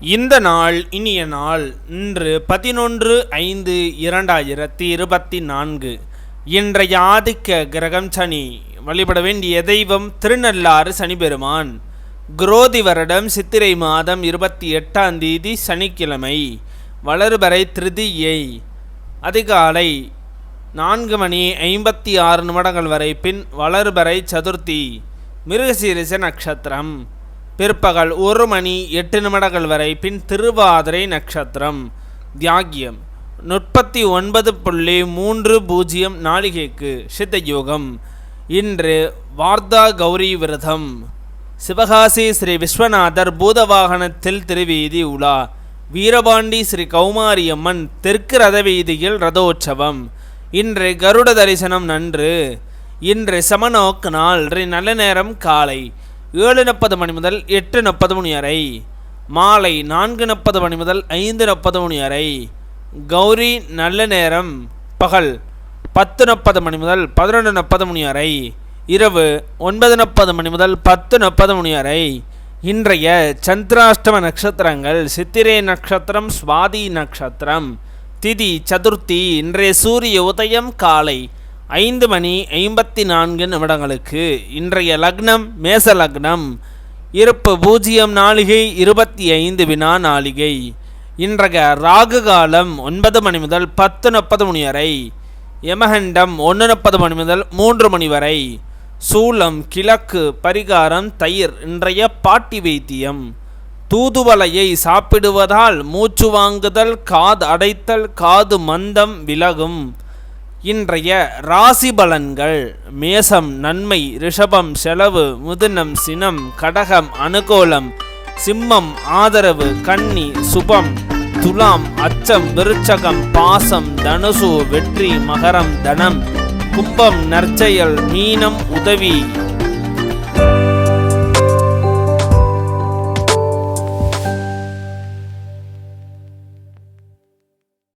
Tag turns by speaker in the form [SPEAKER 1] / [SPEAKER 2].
[SPEAKER 1] இந்த நாள் இனிய நாள் இன்று பதினொன்று ஐந்து இரண்டாயிரத்தி இருபத்தி நான்கு. இன்றைய ஆதிக்க கிரகம் சனி. வழிபட வேண்டிய தெய்வம் திருநள்ளாறு சனி பெருமான். குரோதி வருடம் சித்திரை மாதம் இருபத்தி எட்டாம் தேதி சனிக்கிழமை. வளர்பறை திருதியை. அதிகாலை நான்கு மணி ஐம்பத்தி ஆறு நிமிடங்கள் வரை பின் வளர்பறை சதுர்த்தி மிருகசீரிச நட்சத்திரம். பிற்பகல் ஒரு மணி எட்டு நிமிடங்கள் வரை பின் திருவாதிரை நட்சத்திரம். தியாகியம். முப்பத்தி ஒன்பது புள்ளி மூன்று பூஜ்ஜியம் நாளிகைக்கு சித்த யோகம் இன்று வார்தா கௌரி விரதம். சிவகாசி ஸ்ரீ விஸ்வநாதர் பூதவாகனத்தில் திருவீதி உலா. வீரபாண்டி ஸ்ரீ கௌமாரியம்மன் தெற்கு ரத வீதியில் ரதோற்சவம். இன்று கருட தரிசனம் நன்று. இன்று சமநோக்கு நாள். நல்ல நேரம் காலை. ஏழு முப்பது மணி முதல் எட்டு முப்பது மணி வரை. மாலை நான்கு முப்பது மணி முதல் ஐந்து முப்பது மணி வரை. கௌரி நல்ல நேரம் பகல் பத்து முப்பது மணி முதல் பதினொன்று முப்பது மணி வரை. இரவு ஒன்பது முப்பது மணி முதல் பத்து முப்பது மணி வரை. இன்றைய சந்திராஷ்டம நட்சத்திரங்கள் சித்திரை நட்சத்திரம் சுவாதி நட்சத்திரம். திதி சதுர்த்தி இன்றைய சூரிய உதயம் காலை ஐந்து மணி ஐம்பத்தி நான்கு நிமிடங்களுக்கு இன்றைய லக்னம் மேச லக்னம் இருப்பு பூஜ்ஜியம் நாளிகை இருபத்தி ஐந்து வினா நாளிகை. இன்றைய ராகு காலம் ஒன்பது மணி முதல் பத்து முப்பது மணி வரை யமகண்டம் ஒன்று முப்பது மணி முதல் மூன்று மணி வரை சூளம் கிழக்கு பரிகாரம் தயிர் இன்றைய பாட்டி வைத்தியம். தூதுவலையை சாப்பிடுவதால் மூச்சு வாங்குதல் காது அடைத்தல் காது மந்தம் விலகும். இன்றைய ராசி பலன்கள் மேசம் நன்மை ரிஷபம் செலவு முதுனம் சினம் கடகம் அனுகூலம் சிம்மம் ஆதரவு கன்னி சுபம் துலாம் அச்சம் விருச்சகம் பாசம் தனுசு வெற்றி மகரம் தனம் கும்பம் நற்செயல் மீனம் உதவி.